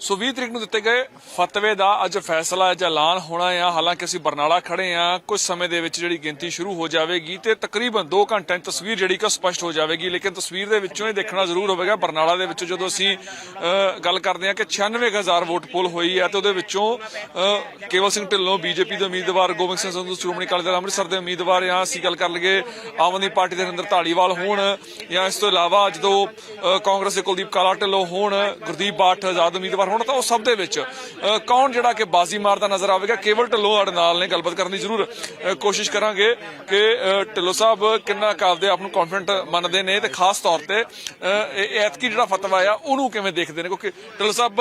ਸੋ 20 ਤਰੀਕ ਨੂੰ ਦਿੱਤੇ ਗਏ ਫਤਵੇ ਦਾ ਅੱਜ ਫੈਸਲਾ ਅੱਜ ਐਲਾਨ ਹੋਣਾ ਆ ਹਾਲਾਂਕਿ ਅਸੀਂ ਬਰਨਾਲਾ ਖੜੇ ਆ ਕੁਝ ਸਮੇਂ ਦੇ ਵਿੱਚ ਜਿਹੜੀ ਗਿਣਤੀ ਸ਼ੁਰੂ ਹੋ ਜਾਵੇਗੀ ਤੇ ਤਕਰੀਬਨ 2 ਘੰਟਿਆਂ 'ਚ ਤਸਵੀਰ ਜਿਹੜੀ ਕਿ ਸਪਸ਼ਟ ਹੋ ਜਾਵੇਗੀ, ਲੇਕਿਨ ਤਸਵੀਰ ਦੇ ਵਿੱਚੋਂ ਇਹ ਦੇਖਣਾ ਜ਼ਰੂਰ ਹੋਵੇਗਾ, ਬਰਨਾਲਾ ਦੇ ਵਿੱਚ ਜਦੋਂ ਅਸੀਂ ਗੱਲ ਕਰਦੇ ਹਾਂ ਕਿ 96000 ਵੋਟ ਪੋਲ ਹੋਈ ਹੈ ਤੇ ਉਹਦੇ ਵਿੱਚੋਂ ਕੇਵਲ ਸਿੰਘ ਢਿੱਲੋਂ, ਬੀਜੇਪੀ ਦੇ ਉਮੀਦਵਾਰ, ਗੋਬਿੰਦ ਸਿੰਘ ਸੰਧੂ, ਸ਼੍ਰੋਮਣੀ ਅਕਾਲੀ ਦਲ, ਅੰਮ੍ਰਿਤਸਰ ਦੇ ਉਮੀਦਵਾਰ ਜਾਂ ਅਸੀਂ ਗੱਲ ਕਰ ਲਈਏ ਆਮ ਆਦਮੀ ਪਾਰਟੀ ਦੇ ਨਰਿੰਦਰ ਢਾਲੀਵਾਲ ਹੋਣ ਜਾਂ ਇਸ ਤੋਂ ਇਲਾਵਾ ਜਦੋਂ ਕਾਂਗਰਸ ਦੇ ਕੁਲਦੀਪ ਕਾਲਾ ਢਿੱਲੋਂ ਹੋਣ, ਗੁਰਦੀਪ ਬਾਠ ਆਜ਼ਾਦ ਉਮੀਦਵਾਰ ਹੋਣ ਤਾਂ ਉਹ ਸਭ ਦੇ ਵਿੱਚ। ਕੌਣ ਜਿਹੜਾ ਕਿ ਬਾਜ਼ੀ ਮਾਰਦਾ ਨਜ਼ਰ ਆਵੇਗਾ? ਕੇਵਲ ਢਿੱਲੋਂ ਸਾਡੇ ਨਾਲ ਨੇ। ਗੱਲਬਾਤ ਕਰਨ ਦੀ ਜ਼ਰੂਰ ਕੋਸ਼ਿਸ਼ ਕਰਾਂਗੇ ਕਿ ਢਿੱਲੋਂ ਸਾਹਿਬ ਕਿੰਨਾ ਕੁ ਆਪ ਨੂੰ ਕੌਨਫੀਡੈਂਟ ਮੰਨਦੇ ਨੇ ਤੇ ਖਾਸ ਤੌਰ ਤੇ ਇਹ ਐਤਕੀ ਜਿਹੜਾ ਫਤਵਾ ਆ, ਉਹਨੂੰ ਕਿਵੇਂ ਦੇਖਦੇ ਨੇ? ਕਿਉਂਕਿ ਢਿੱਲੋਂ ਸਾਹਿਬ,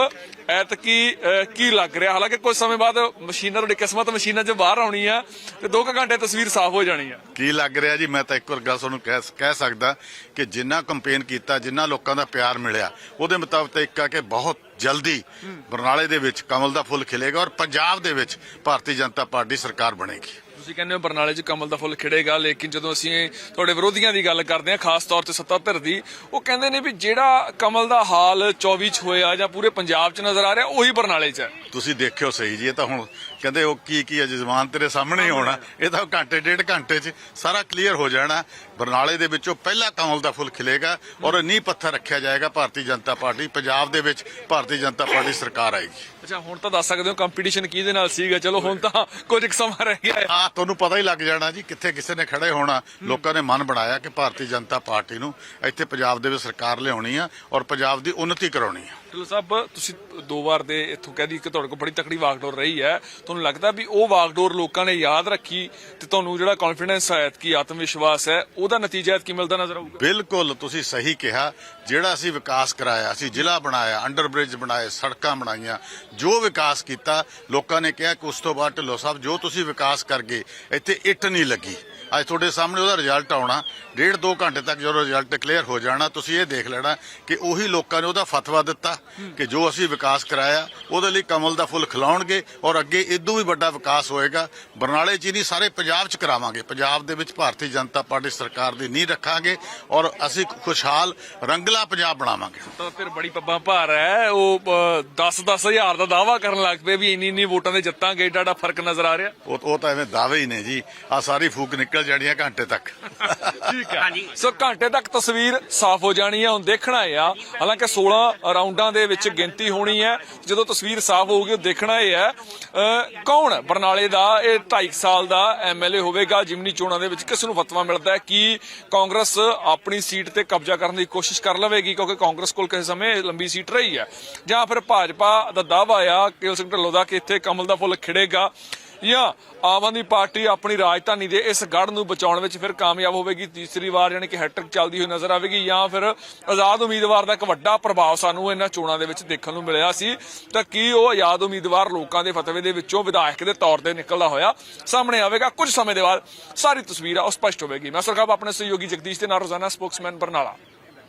ਐਤਕੀ ਕੀ ਲੱਗ ਰਿਹਾ? ਹਾਲਾਂਕਿ ਕੁਝ ਸਮੇਂ ਬਾਅਦ ਮਸ਼ੀਨਾਂ, ਤੁਹਾਡੀ ਕਿਸਮਤ ਮਸ਼ੀਨਾਂ 'ਚ ਬਾਹਰ ਆਉਣੀ ਆ ਤੇ 2 ਘੰਟੇ ਤਸਵੀਰ ਸਾਫ਼ ਹੋ ਜਾਣੀ ਆ। ਕੀ ਲੱਗ ਰਿਹਾ ਜੀ? ਮੈਂ ਤਾਂ ਇੱਕ ਵਾਰ ਗੱਲ ਤੁਹਾਨੂੰ ਕਹਿ ਕਹਿ ਸਕਦਾ ਕਿ ਜਿੰਨਾ ਕੰਪੇਨ ਕੀਤਾ, ਜਿੰਨਾ ਲੋਕਾਂ ਦਾ ਪਿਆਰ ਮਿਲਿਆ, ਉਹਦੇ ਮੁਤਾਬਕ ਇੱਕ ਆ ਕਿ ਬਹੁਤ ਜਲਦੀ ਬਰਨਾਲੇ ਦੇ ਵਿੱਚ ਕਮਲ ਦਾ ਫੁੱਲ ਖਿਲੇਗਾ ਔਰ ਪੰਜਾਬ ਦੇ ਵਿੱਚ ਭਾਰਤੀ ਜਨਤਾ ਪਾਰਟੀ ਸਰਕਾਰ ਬਣੇਗੀ। ਤੁਸੀਂ ਕਹਿੰਦੇ ਹੋ ਬਰਨਾਲੇ 'ਚ ਕਮਲ ਦਾ ਫੁੱਲ ਖਿੜੇਗਾ ਲੇਕਿਨ ਜਦੋਂ ਅਸੀਂ ਤੁਹਾਡੇ ਵਿਰੋਧੀਆਂ ਦੀ ਗੱਲ ਕਰਦੇ ਹਾਂ ਖਾਸ ਤੌਰ ਤੇ ਸੱਤਾ ਧਿਰ ਦੀ ਉਹ ਕਹਿੰਦੇ ਨੇ ਵੀ ਜਿਹੜਾ ਕਮਲ ਦਾ ਹਾਲ 24 'ਚ ਹੋਇਆ ਜਾਂ ਪੂਰੇ ਪੰਜਾਬ 'ਚ ਨਜ਼ਰ ਆ ਰਿਹਾ ਉਹੀ ਬਰਨਾਲੇ 'ਚ ਹੈ। ਤੁਸੀਂ ਦੇਖਿਓ ਸਹੀ ਜੀ ਇਹ ਤਾਂ ਹੁਣ ਕਹਿੰਦੇ ਉਹ ਕੀ ਕੀ ਹੈ ਜਜ਼ਬਾਨ ਤੇਰੇ ਸਾਹਮਣੇ ਹੀ ਹੋਣਾ। ਇਹ ਤਾਂ ਘੰਟੇ ਡੇਢ ਘੰਟੇ 'ਚ ਸਾਰਾ ਕਲੀਅਰ ਹੋ ਜਾਣਾ। ਬਰਨਾਲੇ ਦੇ ਵਿੱਚੋਂ ਪਹਿਲਾ ਕਮਲ ਦਾ ਫੁੱਲ ਖਿਲੇਗਾ ਔਰ ਨੀਂਹ ਪੱਥਰ ਰੱਖਿਆ ਜਾਏਗਾ ਭਾਰਤੀ ਜਨਤਾ ਪਾਰਟੀ ਪੰਜਾਬ ਦੇ ਵਿੱਚ ਭਾਰਤੀ ਜਨਤਾ ਪਾਰਟੀ ਸਰਕਾਰ ਆਏਗੀ। ਅੱਛਾ ਹੁਣ ਤਾਂ ਦੱਸ ਸਕਦੇ ਹੋ ਕੰਪੀਟੀਸ਼ਨ ਕਿਹਦੇ ਨਾਲ ਸੀਗਾ? ਚਲੋ ਹੁਣ ਤਾਂ ਕੁਝ ਸਮਾਂ ਰਹਿ ਗਿਆ ਹੈ ਤੁਹਾਨੂੰ ਪਤਾ ਹੀ ਲੱਗ ਜਾਣਾ ਜੀ ਕਿੱਥੇ ਕਿਸੇ ਨੇ ਖੜੇ ਹੋਣਾ। ਲੋਕਾਂ ਨੇ ਮਨ ਬਣਾਇਆ ਕਿ ਭਾਰਤੀ ਜਨਤਾ ਪਾਰਟੀ ਨੂੰ ਇੱਥੇ ਪੰਜਾਬ ਦੇ ਵਿੱਚ ਸਰਕਾਰ ਲਿਆਉਣੀ ਆ ਔਰ ਪੰਜਾਬ ਦੀ ਉન્નਤੀ ਕਰਾਉਣੀ ਆ। ਢਿੱਲੋਂ ਸਾਹਿਬ ਤੁਸੀਂ ਦੋ ਵਾਰ ਦੇ ਇੱਥੋਂ ਕਹਿ ਕਿ ਤੁਹਾਡੇ ਕੋਲ ਬੜੀ ਤਕੜੀ ਵਾਗਡੋਰ ਰਹੀ ਹੈ। ਤੁਹਾਨੂੰ ਲੱਗਦਾ ਵੀ ਉਹ ਵਾਗਡੋਰ ਲੋਕਾਂ ਨੇ ਯਾਦ ਰੱਖੀ ਤੇ ਤੁਹਾਨੂੰ ਜਿਹੜਾ ਕੌਨਫੀਡੈਂਸ ਹੈ ਕਿ ਆਤਮ ਵਿਸ਼ਵਾਸ ਹੈ, ਉਹਦਾ ਨਤੀਜਾ ਕੀ ਮਿਲਦਾ ਨਜ਼ਰ ਆਊਗਾ? ਬਿਲਕੁਲ, ਤੁਸੀਂ ਸਹੀ ਕਿਹਾ। ਜਿਹੜਾ ਅਸੀਂ ਵਿਕਾਸ ਕਰਾਇਆ, ਅਸੀਂ ਜ਼ਿਲ੍ਹਾ ਬਣਾਇਆ ਅੰਡਰ ਬ੍ਰਿਜ ਬਣਾਏ, ਸੜਕਾਂ ਬਣਾਈਆਂ, ਜੋ ਵਿਕਾਸ ਕੀਤਾ, ਲੋਕਾਂ ਨੇ ਕਿਹਾ ਕਿ ਉਸ ਤੋਂ ਬਾਅਦ ਢਿੱਲੋਂ ਸਾਹਿਬ, ਜੋ ਤੁਸੀਂ ਵਿਕਾਸ ਕਰ ਗਏ, ਇੱਥੇ ਇੱਟ ਨਹੀਂ ਲੱਗੀ। ਅੱਜ ਤੁਹਾਡੇ ਸਾਹਮਣੇ ਉਹਦਾ ਰਿਜ਼ਲਟ ਆਉਣਾ ਡੇਢ ਦੋ ਘੰਟੇ ਤੱਕ ਜਦੋਂ ਰਿਜ਼ਲਟ ਕਲੀਅਰ ਹੋ ਜਾਣਾ ਤੁਸੀਂ ਇਹ ਦੇਖ ਲੈਣਾ ਕਿ ਉਹੀ ਲੋਕਾਂ ਨੇ ਉਹਦਾ ਫਤਵਾ ਦਿੱਤਾ ਕਿ ਜੋ ਅਸੀਂ ਵਿਕਾਸ ਕਰਾਇਆ ਉਹਦੇ ਲਈ ਕਮਲ ਦਾ ਫੁੱਲ ਖਿਲਾਉਣਗੇ ਔਰ ਅੱਗੇ ਇਦੋਂ ਵੀ ਵੱਡਾ ਵਿਕਾਸ ਹੋਏਗਾ। ਬਰਨਾਲੇ 'ਚ ਹੀ ਨਹੀਂ ਸਾਰੇ ਪੰਜਾਬ 'ਚ ਕਰਾਵਾਂਗੇ। ਪੰਜਾਬ ਦੇ ਵਿੱਚ ਭਾਰਤੀ ਜਨਤਾ ਪਾਰਟੀ ਸਰਕਾਰ ਦੀ ਨੀਂਹ ਰੱਖਾਂਗੇ ਔਰ ਅਸੀਂ ਖੁਸ਼ਹਾਲ ਰੰਗਲਾ ਪੰਜਾਬ ਬਣਾਵਾਂਗੇ। ਤਾਂ ਫਿਰ ਬੜੀ ਪੱਬਾਂ ਭਾਰ ਹੈ। ਉਹ 10-10 ਹਜ਼ਾਰ ਦਾ ਦਾਵਾ ਕਰਨ ਲੱਗ ਪਏ ਵੀ ਇੰਨੀ ਇੰਨੀ ਵੋਟਾਂ ਦੇ ਜਿੱਤਾਂਗੇ ਏਡਾ ਏਡਾ ਫ਼ਰਕ ਨਜ਼ਰ ਆ ਰਿਹਾ। ਉਹ ਉਹ ਤਾਂ ਐਵੇਂ ਦਾਅਵੇ ਹੀ ਨੇ ਜੀ। ਆ ਸਾਰੀ ਫੂਕ ਨਿਕਲ ਜਾਣੀ ਆ ਘੰਟੇ ਤੱਕ। ਠੀਕ ਹੈ ਸੋ ਘੰਟੇ ਤੱਕ ਤਸਵੀਰ ਸਾਫ਼ ਹੋ ਜਾਣੀ ਹੈ ਹੁਣ ਦੇਖਣਾ ਹੈ ਆ। ਹਾਲਾਂਕਿ 16 ਰਾਉਂਡਾਂ ਦੇ ਵਿੱਚ ਗਿਣਤੀ ਹੋਣੀ ਹੈ ਜਦੋਂ ਤਸਵੀਰ ਸਾਫ਼ ਹੋਊਗੀ ਉਹ ਦੇਖਣਾ ਇਹ ਹੈ। ਕੌਣ ਹੈ ਬਰਨਾਲੇ ਦਾ ਇਹ 2.5 ਸਾਲ ਦਾ ਐਮਐਲਏ ਹੋਵੇਗਾ ਜਿਮਨੀ ਚੋਣਾਂ ਦੇ ਵਿੱਚ ਕਿਸ ਨੂੰ ਫਤਵਾ ਮਿਲਦਾ ਹੈ ਕਿ ਕਾਂਗਰਸ ਆਪਣੀ ਸੀਟ ਤੇ ਕਬਜ਼ਾ ਕਰਨ ਦੀ ਕੋਸ਼ਿਸ਼ ਕਰ ਲਵੇਗੀ ਕਿਉਂਕਿ ਕਾਂਗਰਸ ਕੋਲ ਕਿਸੇ ਸਮੇਂ ਲੰਬੀ ਸੀਟ ਰਹੀ ਹੈ। ਜਾਂ ਫਿਰ ਭਾਜਪਾ ਦਾ ਦਾਅਵਾ ਆ ਕੇਵਲ ਸਿੰਘ ਢਿੱਲੋਂ ਦਾ ਕਿ ਇੱਥੇ ਕਮਲ ਦਾ ਫੁੱਲ ਖਿੜੇਗਾ। ਜਾਂ ਆਮ ਆਦਮੀ ਪਾਰਟੀ ਆਪਣੀ ਰਾਜਧਾਨੀ ਦੇ ਇਸ ਗੜ ਨੂੰ ਬਚਾਉਣ ਵਿੱਚ ਫਿਰ ਕਾਮਯਾਬ ਹੋਵੇਗੀ, ਤੀਸਰੀ ਵਾਰ ਯਾਨੀ ਕਿ ਹੈਟ੍ਰਿਕ ਚੱਲਦੀ ਹੋਈ ਨਜ਼ਰ ਆਵੇਗੀ ਜਾਂ ਫਿਰ ਆਜ਼ਾਦ ਉਮੀਦਵਾਰ ਦਾ ਇੱਕ ਵੱਡਾ ਪ੍ਰਭਾਵ ਸਾਨੂੰ ਇਹਨਾਂ ਚੋਣਾਂ ਦੇ ਵਿੱਚ ਦੇਖਣ ਨੂੰ ਮਿਲਿਆ ਸੀ। ਤਾਂ ਕੀ ਉਹ ਆਜ਼ਾਦ ਉਮੀਦਵਾਰ ਲੋਕਾਂ ਦੇ ਫਤਵੇ ਦੇ ਵਿੱਚੋਂ ਵਿਧਾਇਕ ਦੇ ਤੌਰ ਤੇ ਨਿਕਲਦਾ ਹੋਇਆ? ਸਾਹਮਣੇ ਆਵੇਗਾ ਕੁਝ ਸਮੇਂ ਦੇ ਬਾਅਦ ਸਾਰੀ ਤਸਵੀਰ ਆ, ਉਹ ਸਪਸ਼ਟ ਹੋਵੇਗੀ। ਮੈਂ ਸਰਕਾਰ ਆਪਣੇ ਸਹਿਯੋਗੀ ਜਗਦੀਸ਼ ਦੇ ਨਾਲ ਰੋਜ਼ਾਨਾ ਸਪੋਕਸਮੈਨ ਬਰਨਾਲਾ।